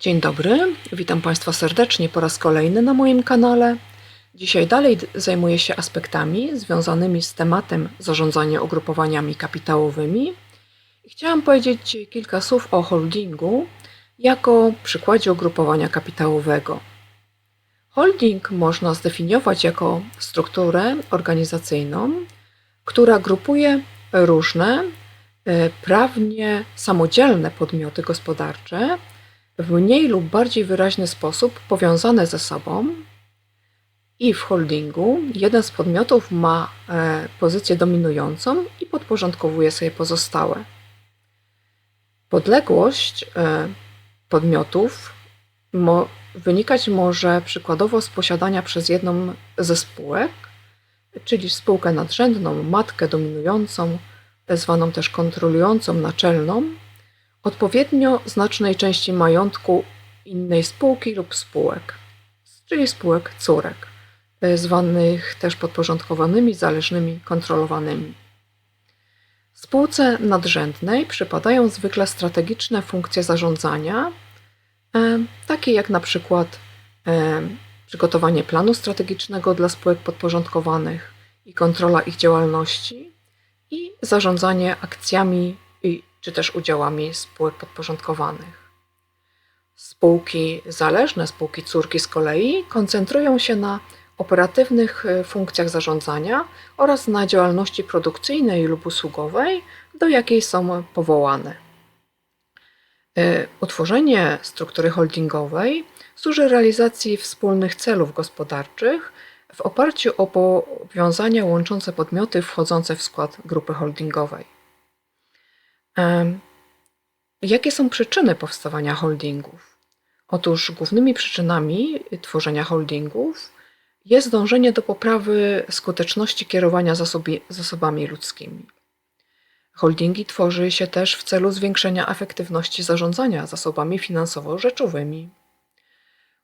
Dzień dobry, witam Państwa serdecznie po raz kolejny na moim kanale. Dzisiaj dalej zajmuję się aspektami związanymi z tematem zarządzania ugrupowaniami kapitałowymi. Chciałam powiedzieć kilka słów o holdingu jako przykładzie ugrupowania kapitałowego. Holding można zdefiniować jako strukturę organizacyjną, która grupuje różne e, prawnie samodzielne podmioty gospodarcze w mniej lub bardziej wyraźny sposób powiązane ze sobą. I w holdingu jeden z podmiotów ma e, pozycję dominującą i podporządkowuje sobie pozostałe. Podległość e, podmiotów wynikać może przykładowo z posiadania przez jedną ze spółek, czyli spółkę nadrzędną, matkę dominującą, zwaną też kontrolującą, naczelną, odpowiednio znacznej części majątku innej spółki lub spółek, czyli spółek córek, zwanych też podporządkowanymi, zależnymi, kontrolowanymi. Spółce nadrzędnej przypadają zwykle strategiczne funkcje zarządzania, e, takie jak na przykład e, przygotowanie planu strategicznego dla spółek podporządkowanych i kontrola ich działalności i zarządzanie akcjami czy też udziałami spółek podporządkowanych. Spółki zależne, spółki córki z kolei koncentrują się na operatywnych e, funkcjach zarządzania oraz na działalności produkcyjnej lub usługowej, do jakiej są powołane. E, Utworzenie struktury holdingowej służy realizacji wspólnych celów gospodarczych w oparciu o powiązania łączące podmioty wchodzące w skład grupy holdingowej. Jakie są przyczyny powstawania holdingów? Otóż głównymi przyczynami tworzenia holdingów jest dążenie do poprawy skuteczności kierowania zasobami ludzkimi. Holdingi tworzy się też w celu zwiększenia efektywności zarządzania zasobami finansowo-rzeczowymi.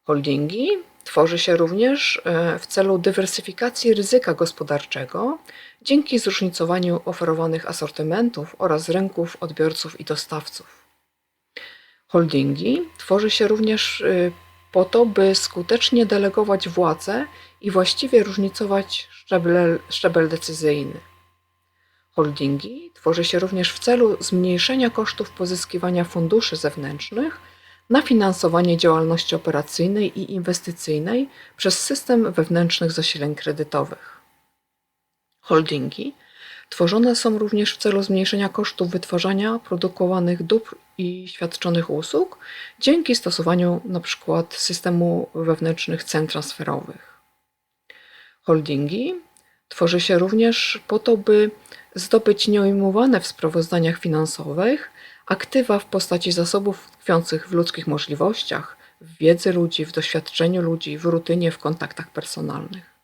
Holdingi tworzy się również e, w celu dywersyfikacji ryzyka gospodarczego dzięki zróżnicowaniu oferowanych asortymentów oraz rynków odbiorców i dostawców. Holdingi tworzy się również y, po to, by skutecznie delegować władzę i właściwie różnicować szczeble, szczebel decyzyjny. Holdingi tworzy się również w celu zmniejszenia kosztów pozyskiwania funduszy zewnętrznych na finansowanie działalności operacyjnej i inwestycyjnej przez system wewnętrznych zasileń kredytowych. Holdingi tworzone są również w celu zmniejszenia kosztów wytwarzania produkowanych dóbr i świadczonych usług dzięki stosowaniu np. systemu wewnętrznych cen transferowych. Holdingi tworzy się również po to, by zdobyć nieujmowane w sprawozdaniach finansowych aktywa w postaci zasobów tkwiących w ludzkich możliwościach, w wiedzy ludzi, w doświadczeniu ludzi, w rutynie, w kontaktach personalnych.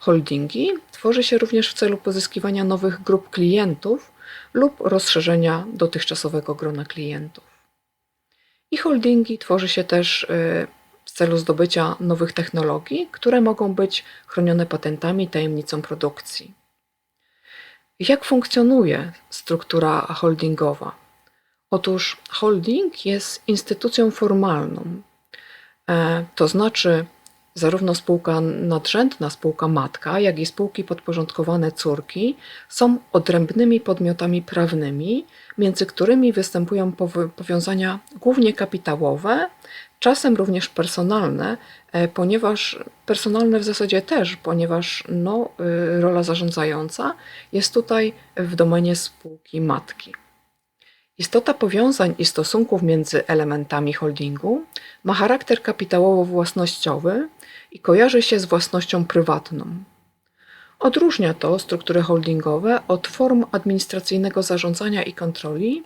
Holdingi tworzy się również w celu pozyskiwania nowych grup klientów lub rozszerzenia dotychczasowego grona klientów. I holdingi tworzy się też y, w celu zdobycia nowych technologii, które mogą być chronione patentami, tajemnicą produkcji. Jak funkcjonuje struktura holdingowa? Otóż holding jest instytucją formalną, E, to znaczy zarówno spółka nadrzędna, spółka matka, jak i spółki podporządkowane córki są odrębnymi podmiotami prawnymi, między którymi występują powiązania głównie kapitałowe, czasem również personalne, e, ponieważ personalne w zasadzie też, ponieważ no, y, rola zarządzająca jest tutaj w domenie spółki matki. Istota powiązań i stosunków między elementami holdingu ma charakter kapitałowo-własnościowy i kojarzy się z własnością prywatną. Odróżnia to struktury holdingowe od form administracyjnego zarządzania i kontroli,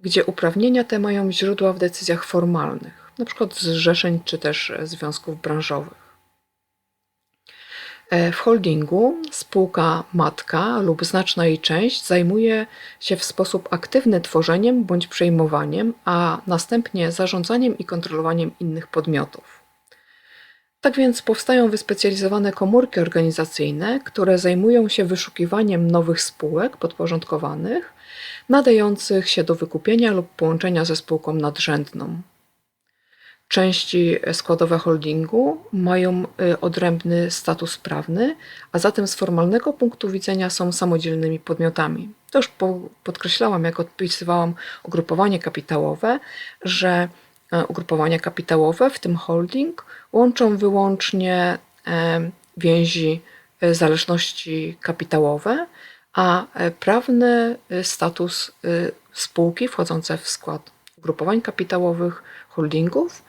gdzie uprawnienia te mają źródła w decyzjach formalnych, np. zrzeszeń czy też związków branżowych. E, W holdingu spółka matka lub znaczna jej część zajmuje się w sposób aktywny tworzeniem bądź przejmowaniem, a następnie zarządzaniem i kontrolowaniem innych podmiotów. Tak więc powstają wyspecjalizowane komórki organizacyjne, które zajmują się wyszukiwaniem nowych spółek podporządkowanych, nadających się do wykupienia lub połączenia ze spółką nadrzędną. Części składowe holdingu mają y, odrębny status prawny, a zatem z formalnego punktu widzenia są samodzielnymi podmiotami. To już po, podkreślałam, jak odpisywałam ugrupowanie kapitałowe, że e, ugrupowania kapitałowe, w tym holding, łączą wyłącznie e, więzi zależności kapitałowe, a prawny status spółki wchodzące w skład ugrupowań kapitałowych, holdingów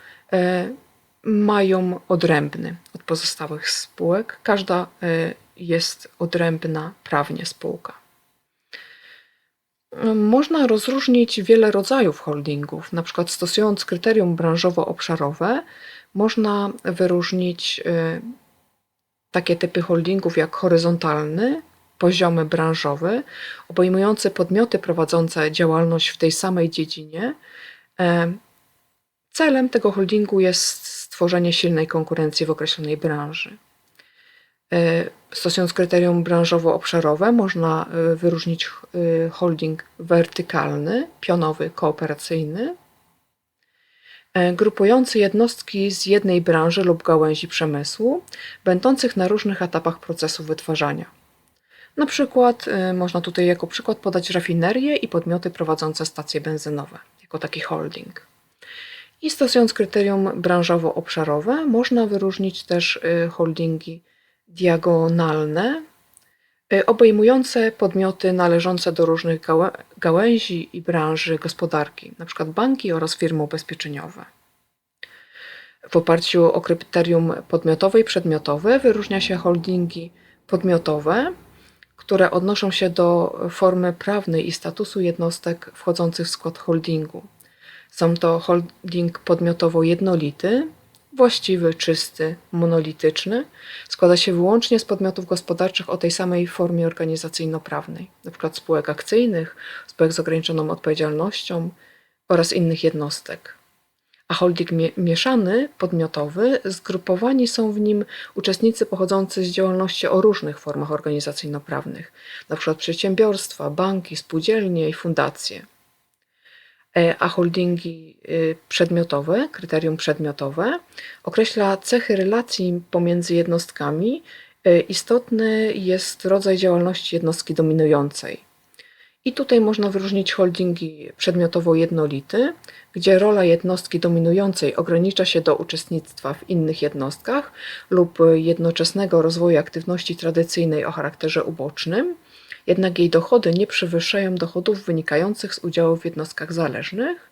mają odrębny od pozostałych spółek. Każda e, jest odrębna prawnie spółka. Można rozróżnić wiele rodzajów holdingów. Na przykład stosując kryterium branżowo-obszarowe, można wyróżnić takie typy holdingów jak horyzontalny, poziomy branżowy, obejmujący podmioty prowadzące działalność w tej samej dziedzinie. Celem tego holdingu jest stworzenie silnej konkurencji w określonej branży. E, Stosując kryterium branżowo-obszarowe, można e, wyróżnić e, holding wertykalny, pionowy, kooperacyjny, grupujący jednostki z jednej branży lub gałęzi przemysłu, będących na różnych etapach procesu wytwarzania. Na przykład można tutaj jako przykład podać rafinerie i podmioty prowadzące stacje benzynowe, jako taki holding. I stosując kryterium branżowo-obszarowe, można wyróżnić też e, holdingi diagonalne, y, obejmujące podmioty należące do różnych gałę gałęzi i branży gospodarki, np. banki oraz firmy ubezpieczeniowe. W oparciu o kryterium podmiotowe i przedmiotowe wyróżnia się holdingi podmiotowe, które odnoszą się do formy prawnej i statusu jednostek wchodzących w skład holdingu. Są to holding podmiotowo jednolity, właściwy, czysty, monolityczny, składa się wyłącznie z podmiotów gospodarczych o tej samej formie organizacyjno-prawnej, np. spółek akcyjnych, spółek z ograniczoną odpowiedzialnością oraz innych jednostek. A holding mie- mieszany, podmiotowy, zgrupowani są w nim uczestnicy pochodzący z działalności o różnych formach organizacyjno-prawnych, np. przedsiębiorstwa, banki, spółdzielnie i fundacje. E, a holdingi y, przedmiotowe, kryterium przedmiotowe, określa cechy relacji pomiędzy jednostkami. E, Istotny jest rodzaj działalności jednostki dominującej. I tutaj można wyróżnić holdingi przedmiotowo-jednolity, gdzie rola jednostki dominującej ogranicza się do uczestnictwa w innych jednostkach lub jednoczesnego rozwoju aktywności tradycyjnej o charakterze ubocznym, jednak jej dochody nie przewyższają dochodów wynikających z udziału w jednostkach zależnych,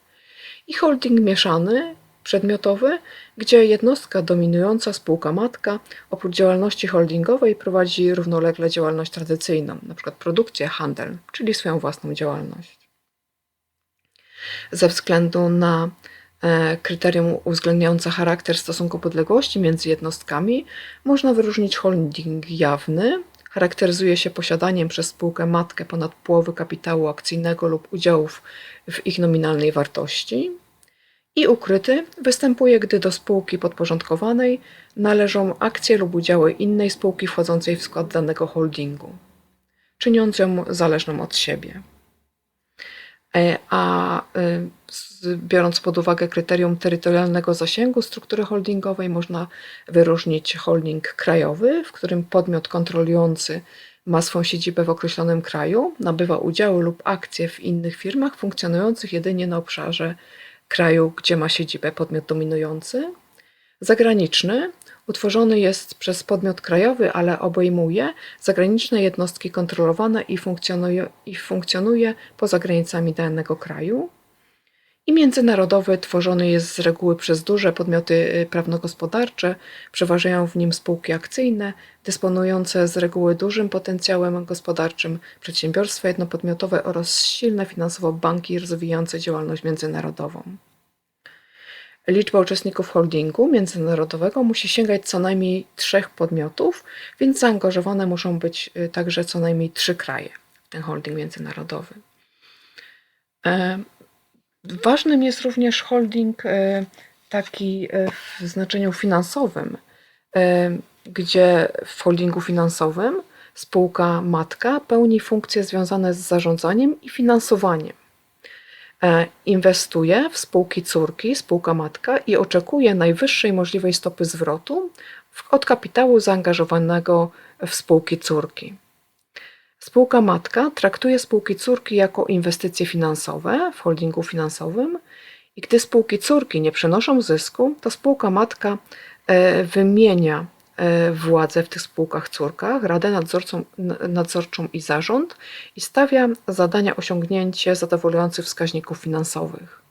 i holding mieszany, przedmiotowy, gdzie jednostka dominująca, spółka matka, oprócz działalności holdingowej prowadzi równolegle działalność tradycyjną, np. produkcję, handel, czyli swoją własną działalność. Ze względu na e, kryterium uwzględniające charakter stosunku podległości między jednostkami, można wyróżnić holding jawny, charakteryzuje się posiadaniem przez spółkę matkę ponad połowy kapitału akcyjnego lub udziałów w ich nominalnej wartości. I ukryty występuje, gdy do spółki podporządkowanej należą akcje lub udziały innej spółki wchodzącej w skład danego holdingu, czyniąc ją zależną od siebie. E, A z- biorąc pod uwagę kryterium terytorialnego zasięgu struktury holdingowej, można wyróżnić holding krajowy, w którym podmiot kontrolujący ma swą siedzibę w określonym kraju, nabywa udziały lub akcje w innych firmach funkcjonujących jedynie na obszarze kraju, gdzie ma siedzibę podmiot dominujący. Zagraniczny utworzony jest przez podmiot krajowy, ale obejmuje zagraniczne jednostki kontrolowane i funkcjonuje, i funkcjonuje poza granicami danego kraju. I międzynarodowy tworzony jest z reguły przez duże podmioty y, prawno-gospodarcze, przeważają w nim spółki akcyjne, dysponujące z reguły dużym potencjałem gospodarczym, przedsiębiorstwa jednopodmiotowe oraz silne finansowo banki rozwijające działalność międzynarodową. Liczba uczestników holdingu międzynarodowego musi sięgać co najmniej trzech podmiotów, więc zaangażowane muszą być y, także co najmniej trzy kraje w ten holding międzynarodowy. E, Ważnym jest również holding e, taki e, w znaczeniu finansowym, gdzie w holdingu finansowym spółka matka pełni funkcje związane z zarządzaniem i finansowaniem. E, inwestuje w spółki córki, spółka matka i oczekuje najwyższej możliwej stopy zwrotu od kapitału zaangażowanego w spółki córki. Spółka matka traktuje spółki córki jako inwestycje finansowe w holdingu finansowym i gdy spółki córki nie przynoszą zysku, to spółka matka e, wymienia władzę w tych spółkach córkach, radę nadzorcą, nadzorczą i zarząd i stawia zadania osiągnięcie zadowalających wskaźników finansowych.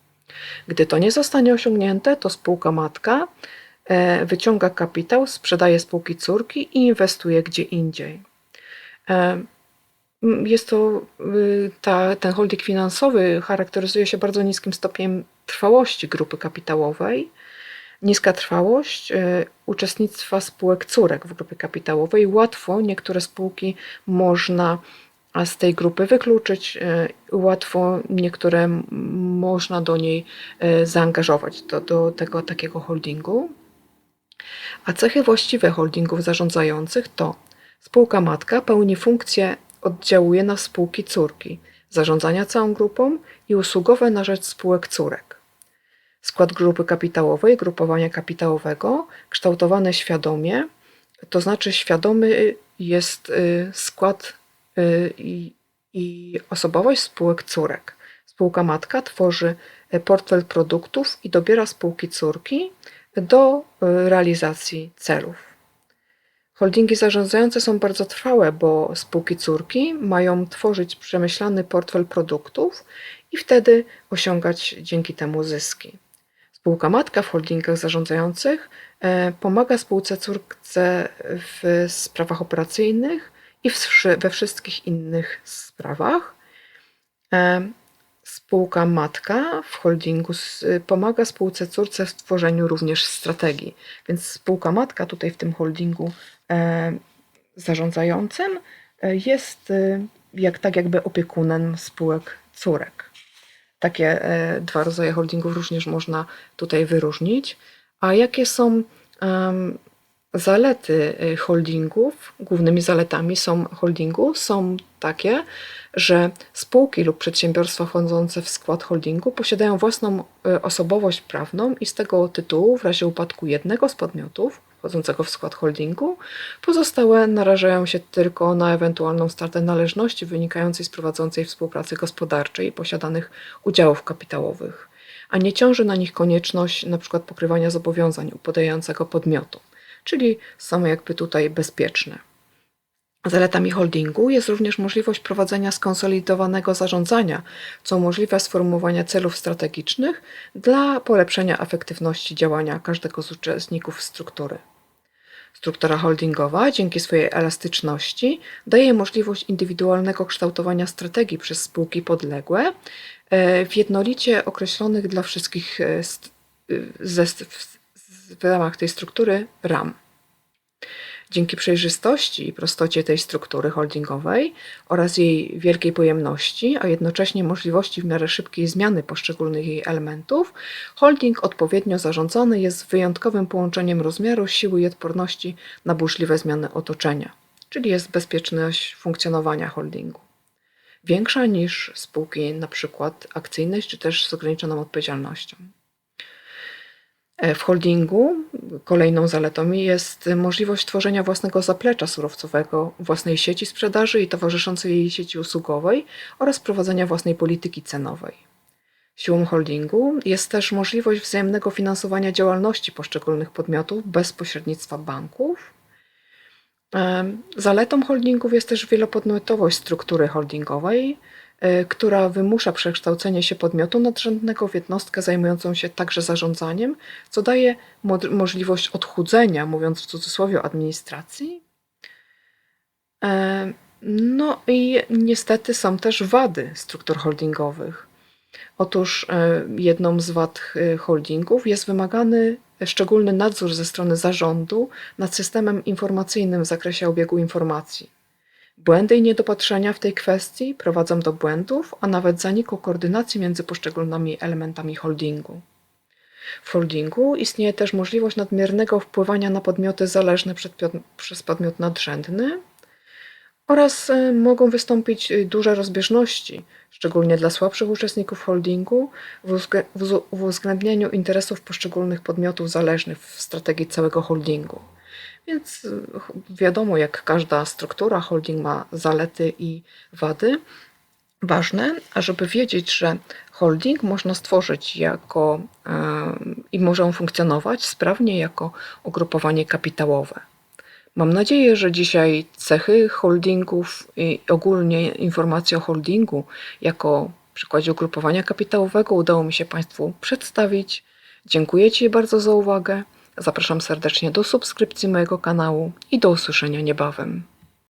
Gdy to nie zostanie osiągnięte, to spółka matka e, wyciąga kapitał, sprzedaje spółki córki i inwestuje gdzie indziej. E, Jest to, y, ta, ten holding finansowy charakteryzuje się bardzo niskim stopniem trwałości grupy kapitałowej. Niska trwałość y, uczestnictwa spółek córek w grupie kapitałowej. Łatwo niektóre spółki można z tej grupy wykluczyć, y, łatwo niektóre można do niej y, zaangażować, do, do tego takiego holdingu. A cechy właściwe holdingów zarządzających to spółka matka pełni funkcję, oddziałuje na spółki córki, zarządzania całą grupą i usługowe na rzecz spółek córek. Skład grupy kapitałowej, grupowania kapitałowego, kształtowany świadomie, to znaczy świadomy jest y, skład y, i, i osobowość spółek córek. Spółka matka tworzy y, portfel produktów i dobiera spółki córki do realizacji celów. Holdingi zarządzające są bardzo trwałe, bo spółki córki mają tworzyć przemyślany portfel produktów i wtedy osiągać dzięki temu zyski. Spółka matka w holdingach zarządzających e, pomaga spółce córce w sprawach operacyjnych i we wszystkich innych sprawach. E, Spółka matka w holdingu s- pomaga spółce córce w tworzeniu również strategii. Więc spółka matka tutaj w tym holdingu e, zarządzającym jest e, jak, tak jakby opiekunem spółek córek. Takie e, dwa rodzaje holdingów również można tutaj wyróżnić. A jakie są zalety e, holdingów? Głównymi zaletami są holdingu są takie, że spółki lub przedsiębiorstwa wchodzące w skład holdingu posiadają własną e, osobowość prawną i z tego tytułu w razie upadku jednego z podmiotów wchodzącego w skład holdingu, pozostałe narażają się tylko na ewentualną stratę należności wynikającej z prowadzącej współpracy gospodarczej posiadanych udziałów kapitałowych, a nie ciąży na nich konieczność np. pokrywania zobowiązań upadającego podmiotu, czyli są jakby tutaj bezpieczne. Zaletami holdingu jest również możliwość prowadzenia skonsolidowanego zarządzania, co umożliwia sformułowanie celów strategicznych dla polepszenia efektywności działania każdego z uczestników struktury. Struktura holdingowa dzięki swojej elastyczności daje możliwość indywidualnego kształtowania strategii przez spółki podległe e, w jednolicie określonych dla wszystkich e, w, w ramach tej struktury ram. Dzięki przejrzystości i prostocie tej struktury holdingowej oraz jej wielkiej pojemności, a jednocześnie możliwości w miarę szybkiej zmiany poszczególnych jej elementów, holding odpowiednio zarządzany jest wyjątkowym połączeniem rozmiaru, siły i odporności na burzliwe zmiany otoczenia, czyli jest bezpieczność funkcjonowania holdingu. Większa niż spółki przykład akcyjne czy też z ograniczoną odpowiedzialnością. E, W holdingu kolejną zaletą jest możliwość tworzenia własnego zaplecza surowcowego, własnej sieci sprzedaży i towarzyszącej jej sieci usługowej oraz prowadzenia własnej polityki cenowej. Siłą holdingu jest też możliwość wzajemnego finansowania działalności poszczególnych podmiotów bez pośrednictwa banków. Em, Zaletą holdingów jest też wielopodmiotowość struktury holdingowej, która wymusza przekształcenie się podmiotu nadrzędnego w jednostkę zajmującą się także zarządzaniem, co daje mo- możliwość odchudzenia, mówiąc w cudzysłowie, administracji. Em, No i niestety są też wady struktur holdingowych. Otóż e, jedną z wad e, holdingów jest wymagany szczególny nadzór ze strony zarządu nad systemem informacyjnym w zakresie obiegu informacji. Błędy i niedopatrzenia w tej kwestii prowadzą do błędów, a nawet zaniku koordynacji między poszczególnymi elementami holdingu. W holdingu istnieje też możliwość nadmiernego wpływania na podmioty zależne przez podmiot nadrzędny oraz y, mogą wystąpić y, duże rozbieżności, szczególnie dla słabszych uczestników holdingu, w uwzględnieniu interesów poszczególnych podmiotów zależnych w strategii całego holdingu. Więc wiadomo, jak każda struktura, holding ma zalety i wady. Ważne, ażeby wiedzieć, że holding można stworzyć jako em, i może on funkcjonować sprawnie jako ugrupowanie kapitałowe. Mam nadzieję, że dzisiaj cechy holdingów i ogólnie informacje o holdingu jako przykładzie ugrupowania kapitałowego udało mi się Państwu przedstawić. Dziękuję Ci bardzo za uwagę. Zapraszam serdecznie do subskrypcji mojego kanału i do usłyszenia niebawem.